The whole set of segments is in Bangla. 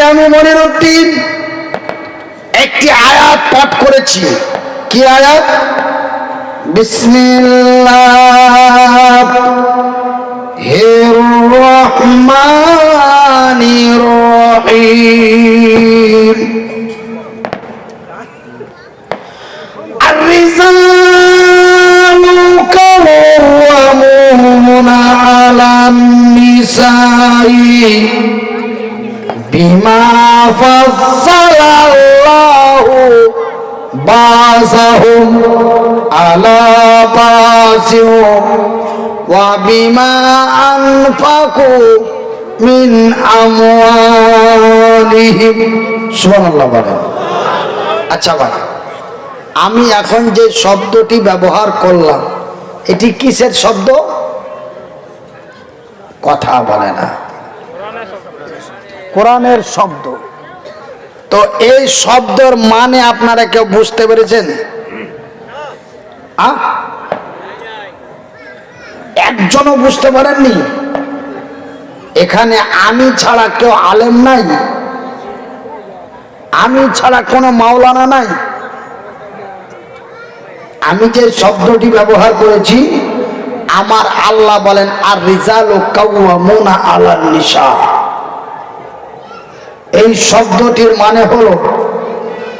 আজকে আমি মনিরুদ্দিন একটি আয়াত পাঠ করেছি। কি আয়াত? বিসমিল্লাহ। হে রহমানির রহিম। আর রিজালু নিসাই। বিমা ফসলাল্লাহু বাসাহুম আলা বাসিহুম ওয়া বিমা আনফাকু মিন আমওয়ালিহিম। সুবহানাল্লাহ বলেন। আচ্ছা ভাই, আমি এখন যে শব্দটি ব্যবহার করলাম, এটি কিসের শব্দ? কথা বলে না। কোরআনের শব্দ। তো এই শব্দের মানে আপনারা কেউ বুঝতে পেরেছেন? একজনও বুঝতে পারেননি? এখানে আমি ছাড়া কেউ আলেম নাই? আমি ছাড়া কোনো মাওলানা নাই? আমি যে শব্দটি ব্যবহার করেছি, আমার আল্লাহ বলেন, আর রিজাল ও কাউমুনা আলান নিশা। এই শব্দটির মানে হলো,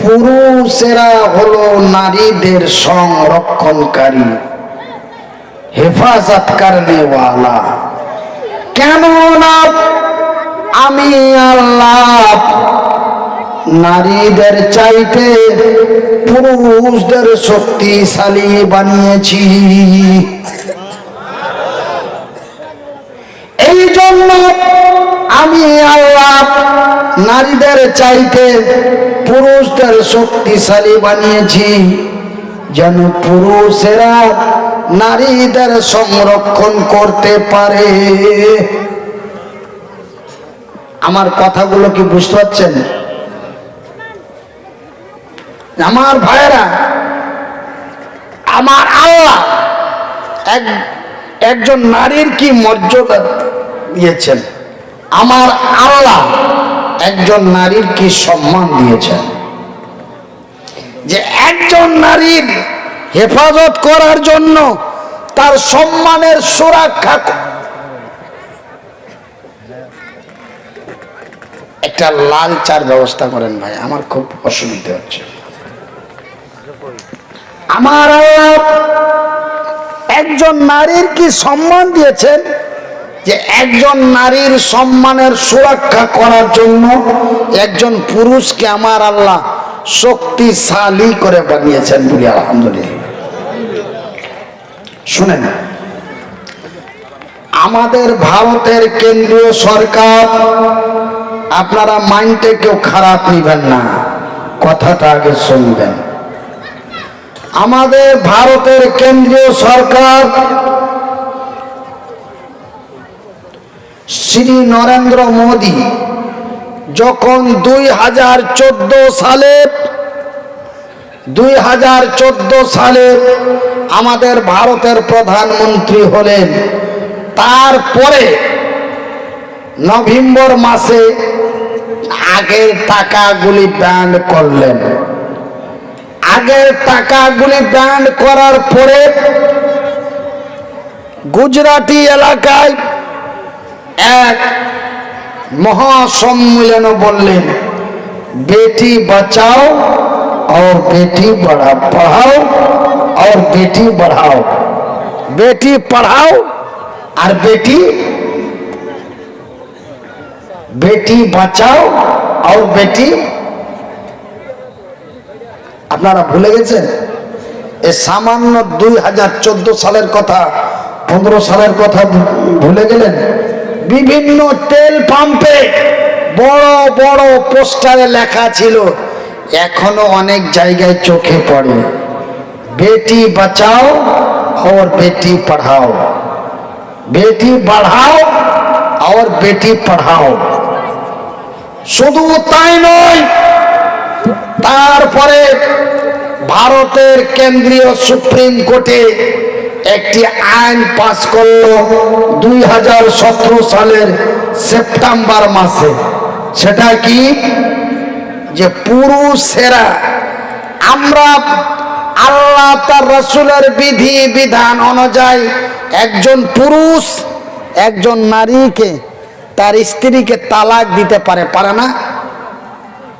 পুরুষেরা হলো নারীদের সংরক্ষণকারী হেফাজত করনেওয়ালা কেন না আমি আল্লাহ নারীদের চাইতে পুরুষদের শক্তিশালী বানিয়েছি। এই জন্য আমি আল্লাহ নারীদের চাইতে পুরুষদের শক্তিশালী বানিয়েছি, যেন পুরুষেরা নারীদের সংরক্ষণ করতে পারে। আমার কথাগুলো কি বুঝতে পারছেন? আমার ভাইয়েরা, আমার আল্লাহ এক, একজন নারীর কি মর্যাদা দিয়েছেন? আমার আল্লাহ একজন নারীর কি সম্মান দিয়েছেন? যে একজন নারীর হেফাজত করার জন্য তার সম্মানের সুরক্ষা একটা লাল চার ব্যবস্থা করেন ভাই, আমার খুব অসুবিধা হচ্ছে। আমার একজন নারীর কি সম্মান দিয়েছেন? যে একজন নারীর সম্মানের সুরক্ষা করার জন্য একজন পুরুষকে আমার আল্লাহ শক্তিশালী করে বানিয়েছেন বলি আলহামদুলিল্লাহ। শুনেন, আমাদের ভারতের কেন্দ্রীয় সরকার, আপনারা মাইন্ডে কেউ খারাপ নিবেন না, কথাটা আগে শুনবেন। আমাদের ভারতের কেন্দ্রীয় সরকার শ্রী নরেন্দ্র মোদী যখন দুই হাজার চোদ্দ সালে, দুই হাজার চোদ্দ সালে আমাদের ভারতের প্রধানমন্ত্রী হলেন, তারপরে নভেম্বর মাসে আগের টাকাগুলি ব্যান্ড করলেন। আগের টাকাগুলি ব্যান্ড করার পরে গুজরাটি এলাকায় এক মহাসম্মেলন বললেন বেটি বাঁচাও और बेटी बढ़ा पढ़ाओ और बेटी बढ़ाओ बेटी पढ़ाओ और बेटी बेटी বাঁচাও और बेटी আপনারা ভুলে গেছেন এ সামান্য দুই হাজার চোদ্দ সালের কথা পনেরো সালের কথা ভু- ভুলে গেলেন বিভিন্ন তেল পাম্পে বড় বড় পোস্টারে লেখা ছিল, এখনও অনেক জায়গায় চোখে পড়ে। বেটি বাঁচাও ওর বেটি পড়াও। বেটি বাড়াও আর বেটি পড়াও। শুধু তাই নয়, তারপরে ভারতের কেন্দ্রীয় সুপ্রিম কোর্টে একটি আইন পাস করল দুই হাজার সতেরো সালের সেপ্টেম্বর মাসে। সেটা কি? যে পুরুষেরা আমরা আল্লাহ তার রসুলের বিধি বিধান অনুযায়ী একজন পুরুষ, একজন নারীকে তার স্ত্রীকে তালাক দিতে পারে পারে না?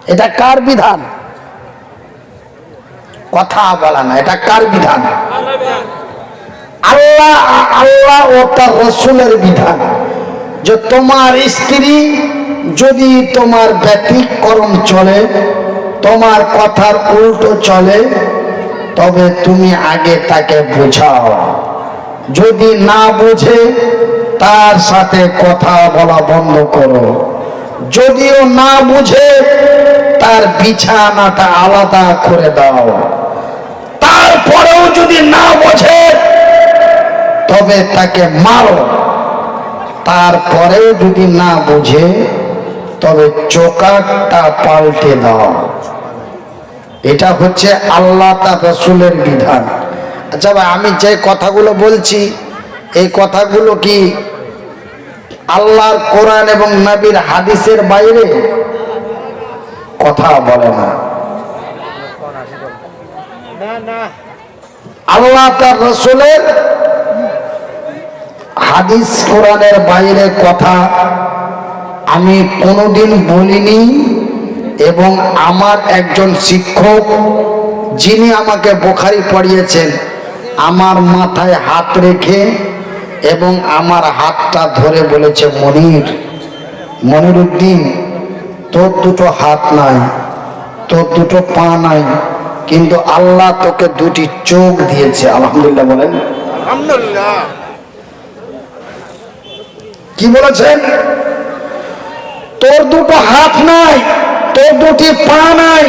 এটা কার বিধান? কথা বলা না, এটা কার বিধান? আল্লাহ আল্লাহ ও তার রসুলের বিধান যে তোমার স্ত্রী যদি তোমার ব্যতিক্রম চলে, তোমার কথার উল্টো চলে, তবে তুমি আগে তাকে বোঝাও। যদি না বোঝে, তার সাথে কথা বলা বন্ধ করো। যদিও না বুঝে, তার বিছানাটা আলাদা করে দাও। তারপরেও যদি না বোঝে তবে তাকে মারো। তারপরেও যদি না বুঝে তবে চোকাটা পাল্টে দাও। এটা হচ্ছে আল্লাহ তার রসুলের বিধান। আচ্ছা ভাই আমি যে কথাগুলো বলছি এই কথাগুলো কি আল্লাহর কোরআন এবং নবীর হাদিসের বাইরে? কথা বলে না। আল্লাহ তার রসুলের হাদিস কোরআনের বাইরে কথা আমি কোনোদিন বলিনি এবং আমার একজন শিক্ষক যিনি আমাকে বোখারি পড়িয়েছেন, আমার মাথায় হাত রেখে এবং আমার হাতটা ধরে বলেছে, মনির মনির উদ্দিন তোর দুটো হাত নাই, তোর দুটো পা নাই, কিন্তু আল্লাহ তোকে দুটি চোখ দিয়েছে। আলহামদুলিল্লাহ বলেন। আলহামদুলিল্লাহ। কি বলেছেন? তোর দুটো হাত নাই, তোর দুটি পা নাই,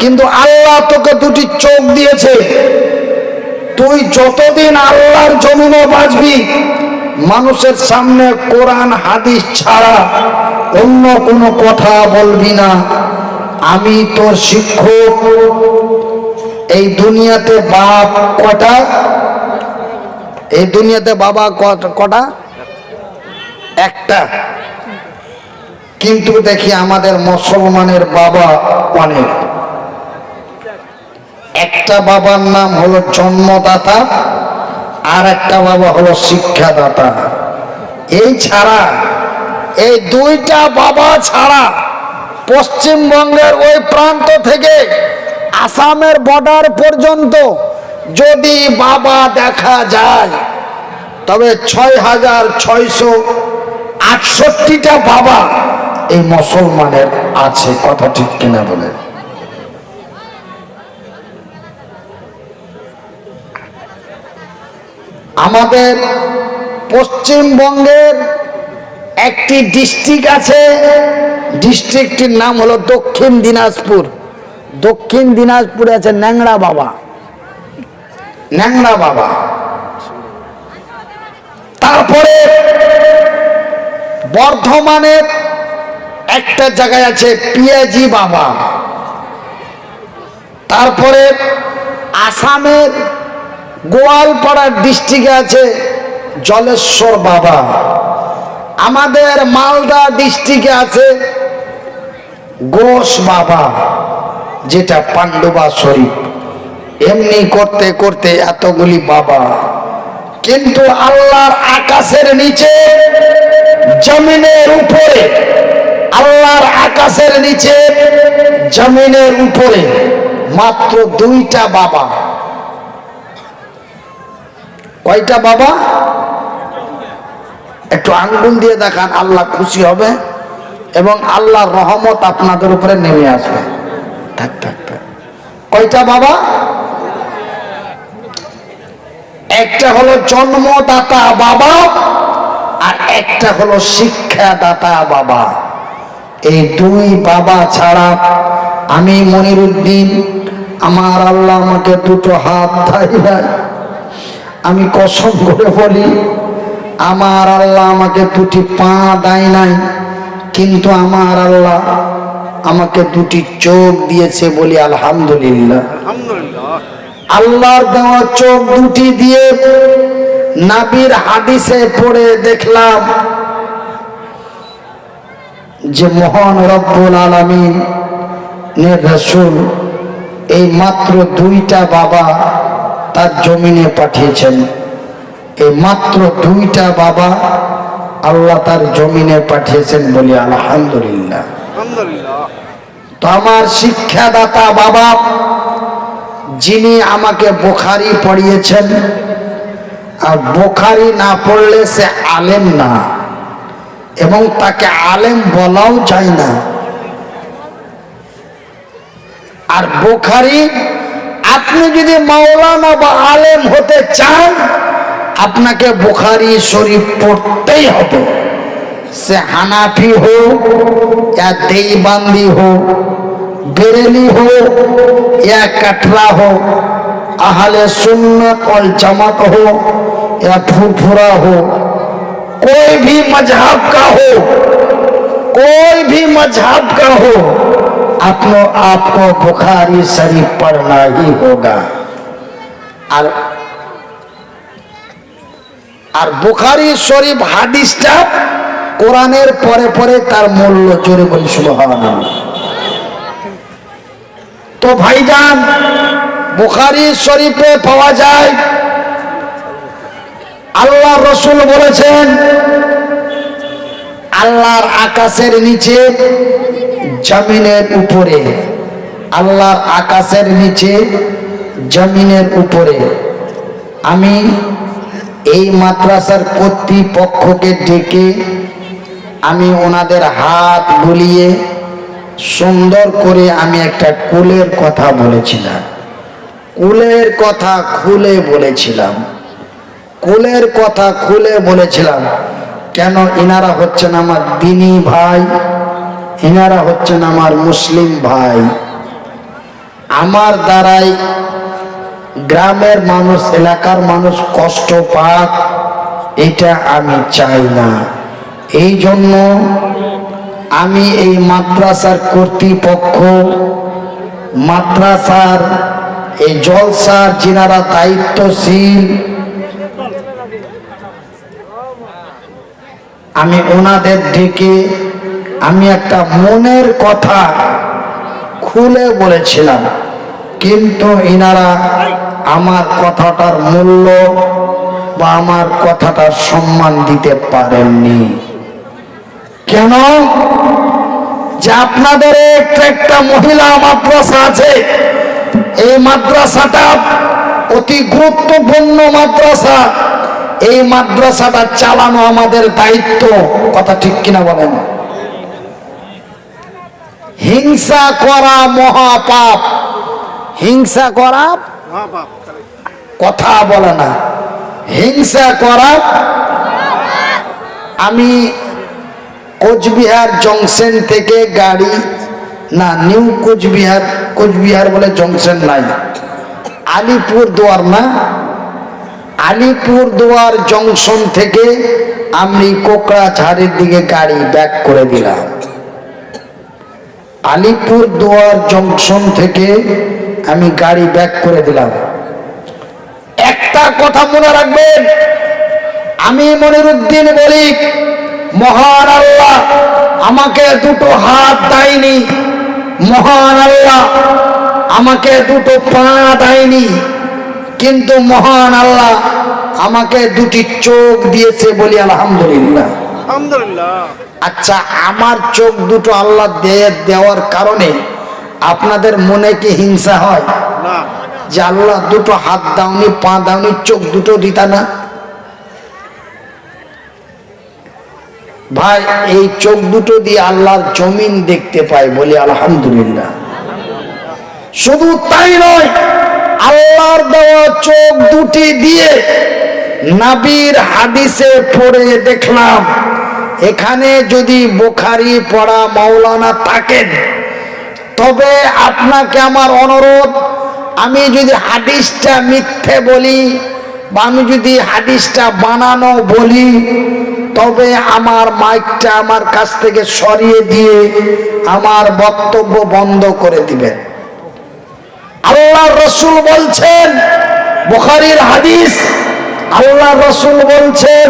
কিন্তু আল্লাহ তোকে দুটি চোখ দিয়েছে। তুই যতদিন আল্লাহর জমিনে বাঁচবি, মানুষের সামনে কোরআন, হাদিস ছাড়া অন্য কোনো কথা বলবি না। আমি তোর শিক্ষক। এই দুনিয়াতে বাপ কটা? এই দুনিয়াতে বাবা কটা একটা। কিন্তু দেখি আমাদের মুসলমানের বাবা অনেক। একটা বাবার নাম হলো জন্মদাতা, আর একটা বাবা হলো শিক্ষাদাতা। এই ছাড়া, এই দুইটা বাবা ছাড়া পশ্চিমবঙ্গের ওই প্রান্ত থেকে আসামের বর্ডার পর্যন্ত যদি বাবা দেখা যায়, তবে ছয় হাজার ছয়শো আটষট্টিটা বাবা এই মুসলমানের আছে, কথা ঠিক কিনা বলে। আমাদের পশ্চিমবঙ্গের একটি ডিস্ট্রিক্ট আছে, ডিস্ট্রিক্টটির নাম হলো দক্ষিণ দিনাজপুর। দক্ষিণ দিনাজপুরে আছে ন্যাংরা বাবা। ন্যাংরা বাবা। তারপরে বর্ধমানের একটা জায়গায় আছে পিয়াজি বাবা। তারপরে আসামের গোয়ালপাড়ার ডিস্ট্রিক্টে আছে জলেশ্বর বাবা। আমাদের মালদা ডিস্ট্রিক্টে আছে ঘোষ বাবা, যেটা পাণ্ডবা শরীফ। এমনি করতে করতে এতগুলি বাবা। কিন্তু আল্লাহর আকাশের নিচে, জমিনের উপরে। আল্লাহর আকাশের নিচে, জমিনের উপরে। মাত্র দুইটা বাবা। কয়টা বাবা? একটু আঙ্গুল দিয়ে দেখান, আল্লাহ খুশি হবে এবং আল্লাহর রহমত আপনাদের উপরে নেমে আসবে। থাক থাক থাক। কয়টা বাবা? একটা হলো জন্মদাতা বাবা আর একটা হলো শিক্ষাদাতা বাবা। এই দুই বাবা ছাড়া আমি মনিরুদ্দিন, আমার আল্লাহ আমাকে দুটো হাত নাই আমি কসম করে বলি, আমার আল্লাহ আমাকে দুটি পা দেয় নাই, কিন্তু আমার আল্লাহ আমাকে দুটি চোখ দিয়েছে বলি আলহামদুলিল্লাহ। আল্লাহর দেওয়া চোখ দুটি দিয়ে নাবির হাদিসে পড়ে দেখলাম যে মহান রব্বুল আলমিনের রসুল এই মাত্র দুইটা বাবা তার জমিনে পাঠিয়েছেন। এই মাত্র দুইটা বাবা আল্লাহ তার জমিনে পাঠিয়েছেন বলি আলহামদুলিল্লাহ। তো আমার শিক্ষাদাতা বাবা যিনি আমাকে বোখারি পড়িয়েছেন আর বোখারি না পড়লে সে আলেম না এবং তাকে আলেম বলাও যায় না আর বোখারি আপনি যদি মাওলানা বা আলেম হতে চান আপনাকে বোখারি শরীফ পড়তেই হবে সে হানাফি হোক या देईबांदी हो बेरेली हो या कटरा हो अहले सुन्नत और जमात हो या फुरफुरा हो कोई भी मजहब का हो कोई भी मजहब का हो अपनो आपको बुखारी शरीफ पढ़ना ही होगा और আর বুখারি শরীফ হাদিসটা কোরআনের পরে পরে তার মূল্য জোরে বলি সুবহানাল্লাহ তো ভাইজান, বুখারি শরীফে পাওয়া যায়। আল্লাহ রসুল বলেছেন, আল্লাহর আকাশের নিচে, জমিনের উপরে। আল্লাহর আকাশের নিচে, জমিনের উপরে। আমি এই মাদ্রাসার কর্তৃপক্ষকে ডেকে আমি ওনাদের হাত বুলিয়ে সুন্দর করে আমি একটা কুলের কথা বলেছিলাম। কুলের কথা খুলে বলেছিলাম। কুলের কথা খুলে বলেছিলাম, কেন ইনারা হচ্ছেন আমার দিনী ভাই, ইনারা হচ্ছেন আমার মুসলিম ভাই। আমার দ্বারাই গ্রামের মানুষ, এলাকার মানুষ কষ্ট পাক, এটা আমি চাই না। এই জন্য আমি এই মাদ্রাসার কর্তৃপক্ষ, মাদ্রাসার এই জলসার যিনারা দায়িত্বশীল, আমি ওনাদের ডেকে আমি একটা মনের কথা খুলে বলেছিলাম, কিন্তু ইনারা আমার কথাটার মূল্য বা আমার কথাটার সম্মান দিতে পারেননি। কেন? যে আপনাদের একটা মহিলা মাদ্রাসা আছে, এই মাদ্রাসাটা অতি গুরুত্বপূর্ণ মাদ্রাসা। এই মাদ্রাসাটা চালানো আমাদের দায়িত্ব। কথা ঠিক কিনা বলেন? হিংসা করা মহাপাপ। হিংসা করা কথা বলে না। হিংসা করা আমি কোচবিহার জংশন থেকে গাড়ি, না, নিউ কোচবিহার কোচবিহার বলে জংশন নাই। আলিপুর দুয়ার না? আলিপুর দুয়ার জংশন থেকে আমি কোকড়াঝাড়ের দিকে গাড়ি ব্যাক করে দিলাম। আলিপুর দুয়ার জংশন থেকে আমি গাড়ি ব্যাক করে দিলাম। একটা কথা মনে রাখবেন, আমি মনিরুদ্দিন বলি মহান আল্লাহ আমাকে দুটো হাত দেয়নি। মহান আল্লাহ আমাকে দুটো পা দেয়নি। কিন্তু মহান আল্লাহ আমাকে দুটি চোখ দিয়েছে বলি আলহামদুলিল্লাহ। আলহামদুলিল্লাহ। আচ্ছা আমার চোখ দুটো আল্লাহ দেওয়ার কারণে আপনাদের মনে কি হিংসা হয়? যে আল্লাহ দুটো হাত দাওনি পা দাওনি চোখ দুটো দিতা না? ভাই, এই চোখ দুটো দিয়ে আল্লাহর জমিন দেখতে পাই বলি আলহামদুলিল্লাহ। শুধু তাই নয়, আল্লাহর দেওয়া চোখ দুটি দিয়ে নাবির হাদিসে পড়ে দেখলাম, এখানে যদি বোখারি পড়া মাওলানা থাকেন, তবে আপনাকে আমার অনুরোধ, আমি যদি হাদিসটা মিথ্যে বলি বা আমি যদি হাদিসটা বানানো বলি তবে আমার মাইকটা আমার কাছ থেকে সরিয়ে দিয়ে আমার বক্তব্য বন্ধ করে দিবেন। আল্লাহ রসুল বলছেন, বুখারীর হাদিস, আল্লাহ রসুল বলছেন,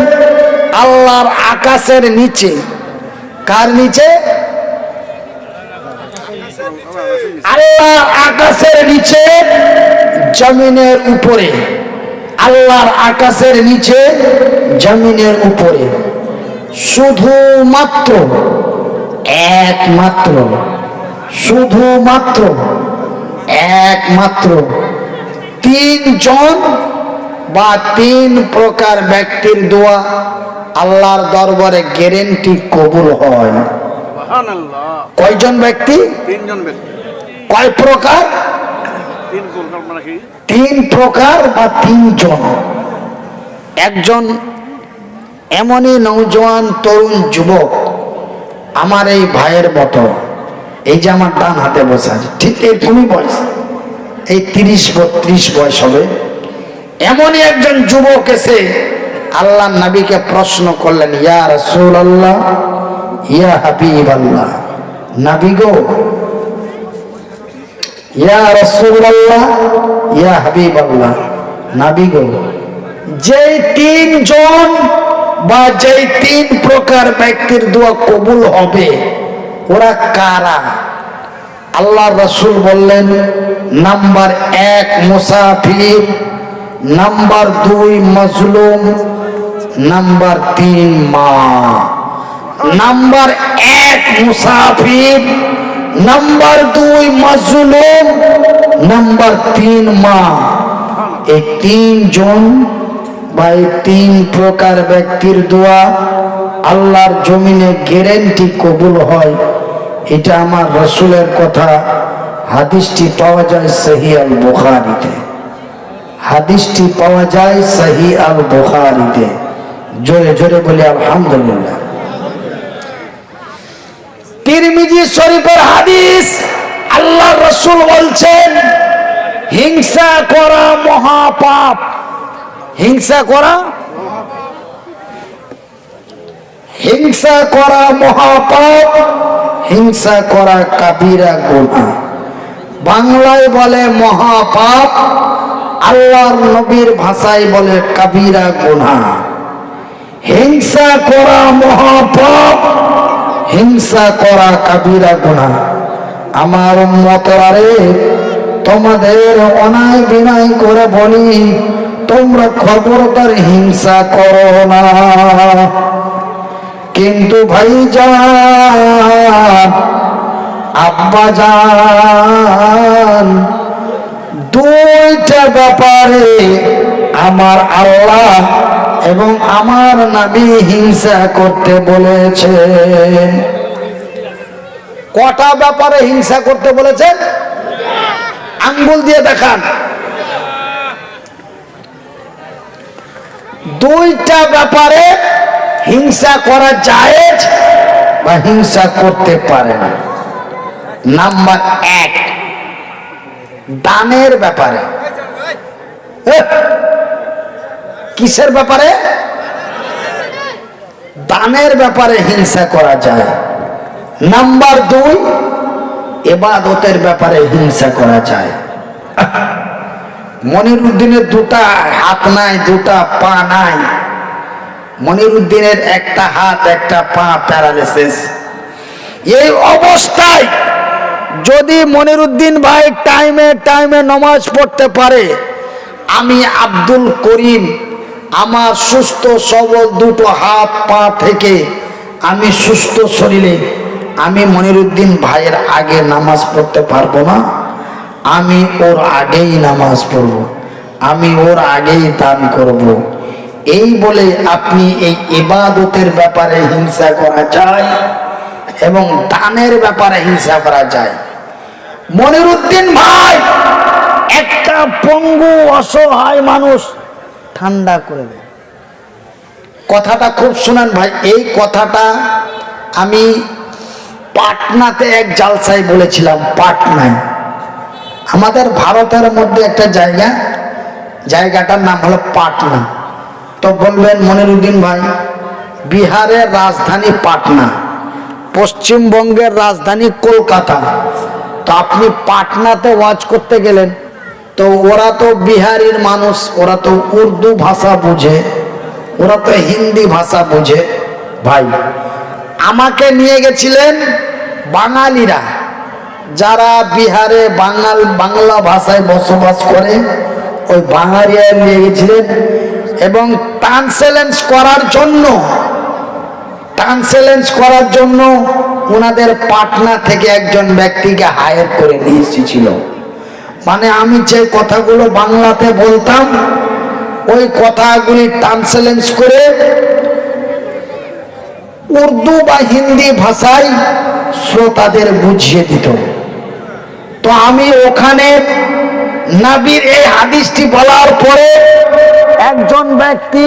আল্লাহর আকাশের নিচে, কার নিচে? আল্লাহর আকাশের নিচে, জমিনের উপরে। আল্লাহর আকাশের নিচে, জমিনের উপরে। শুধুমাত্র একমাত্র শুধুমাত্র একমাত্র তিনজন বা তিন প্রকার ব্যক্তির দোয়া আল্লাহর দরবারে গ্যারেন্টি কবুল হয়। কয়জন ব্যক্তি? তিনজন ব্যক্তি। কয় প্রকার? তিন প্রকার বা তিনজন। একজন এমনই নৌজওয়ান তরুণ যুবক আমার এই ভাইয়ের মতো। এই যে আমার ডান হাতে বসে আছে, ঠিক এরকমই বয়স। এই তিরিশ, বত্রিশ বয়স হবে। এমনই একজন যুবক এসে আল্লাহ নবীকে প্রশ্ন করলেন, ইয়া রসুল আল্লাহ ইয়া হাবিব আল্লাহ নাবি গো, ইয়া রাসূলুল্লাহ, ইয়া হাবিবাল্লাহ। নাবি গো, যেই তিনজন বা যেই তিন প্রকার ব্যক্তির দোয়া কবুল হবে। ওরা কারা? আল্লাহ রসুল বললেন, নাম্বার এক মুসাফির, নাম্বার দুই মজলুম, নাম্বার তিন মা। নাম্বার এক মুসাফির, নাম্বার দুই মাজলুম, নাম্বার তিন মা। এই তিনজন বা এই তিন প্রকার ব্যক্তির দোয়া আল্লাহর জমিনে গ্যারেন্টি কবুল হয়। এটা আমার রসুলের কথা। হাদিসটি পাওয়া যায় সহি আল বুখারিতে। হাদিসটি পাওয়া যায় সহি আল বুখারিতে। জোরে জোরে বলি, আলহামদুলিল্লাহ। তিরমিজি শরীফের হাদিস আল্লাহ রসুল বলছেন, হিংসা করা মহাপাপ। হিংসা করা হিংসা করা মহাপাপ, হিংসা করা কাবিরা গুনাহ। বাংলায় বলে মহাপাপ, আল্লাহর নবীর ভাষায় বলে কাবিরা গুনাহ। হিংসা করা মহাপাপ, হিংসা করা কাবিরা গুণা আমার মতরারে তোমাদের অনায় বিনয় করে বলি তোমরা খবরদার হিংসা করো না। কিন্তু ভাই যান আব্বা যান দুইটা ব্যাপারে আমার আল্লাহ এবং আমার নাবি হিংসা করতে বলেছেন। কটা ব্যাপারে হিংসা করতে বলেছেন? আঙ্গুল দিয়ে দেখান। দুইটা ব্যাপারে হিংসা করা যায় বা হিংসা করতে পারে না। নাম্বার এক, দানের ব্যাপারে। কিসের ব্যাপারে? দানের ব্যাপারে হিংসা করা যায়। নাম্বার দুই, এবাদতের ব্যাপারে হিংসা করা যায়। মনির উদ্দিনের দুটা হাত নাই, দুটা পা নাই। মনির উদ্দিনের একটা হাত, একটা পা প্যারালিসিস এই অবস্থায় যদি মনিরুদ্দিন ভাই টাইমে টাইমে নমাজ পড়তে পারে, আমি আব্দুল করিম, আমার সুস্থ, সবল দুটো হাত, পা থেকে আমি সুস্থ শরীরে আমি মনিরুদ্দিন ভাইয়ের আগে নামাজ পড়তে পারব না। আমি ওর আগেই নামাজ পড়ব, আমি ওর আগেই দান করব। এই বলে আপনি এই ইবাদতের ব্যাপারে হিংসা করা যায় এবং দানের ব্যাপারে হিংসা করা যায়। মনিরুদ্দিন ভাই, একটা পঙ্গু অসহায় মানুষ ঠান্ডা করে দেয় কথাটা খুব শুনেন ভাই, এই কথাটা আমি পাটনাতে এক জালসায় বলেছিলাম, পাটনায়। আমাদের ভারতের মধ্যে একটা জায়গা, জায়গাটার নাম হলো পাটনা। তো বলবেন মনিরুদ্দিন ভাই, বিহারের রাজধানী পাটনা, পশ্চিমবঙ্গের রাজধানী কলকাতা। তো আপনি পাটনাতে ওয়াজ করতে গেলেন, তো ওরা তো বিহারির মানুষ, ওরা তো উর্দু ভাষা বুঝে, ওরা তো হিন্দি ভাষা বুঝে। ভাই, আমাকে নিয়ে গেছিলেন বাঙালিরা। যারা বিহারে বাঙাল বাংলা ভাষায় বসবাস করে, ওই বাঙালিয়ায় নিয়ে গেছিলেন এবং ট্রান্সলেন্স করার জন্য, ট্রান্সলেন্স করার জন্য ওনাদের পাটনা থেকে একজন ব্যক্তিকে হায়ার করে নিয়ে এসেছিল। মানে আমি যে কথাগুলো বাংলাতে বলতাম, ওই কথাগুলি ট্রান্সলেন্স করে উর্দু বা হিন্দি ভাষায় শ্রোতাদের বুঝিয়ে দিত। তো আমি ওখানে নাবির এই হাদিসটি বলার পরে একজন ব্যক্তি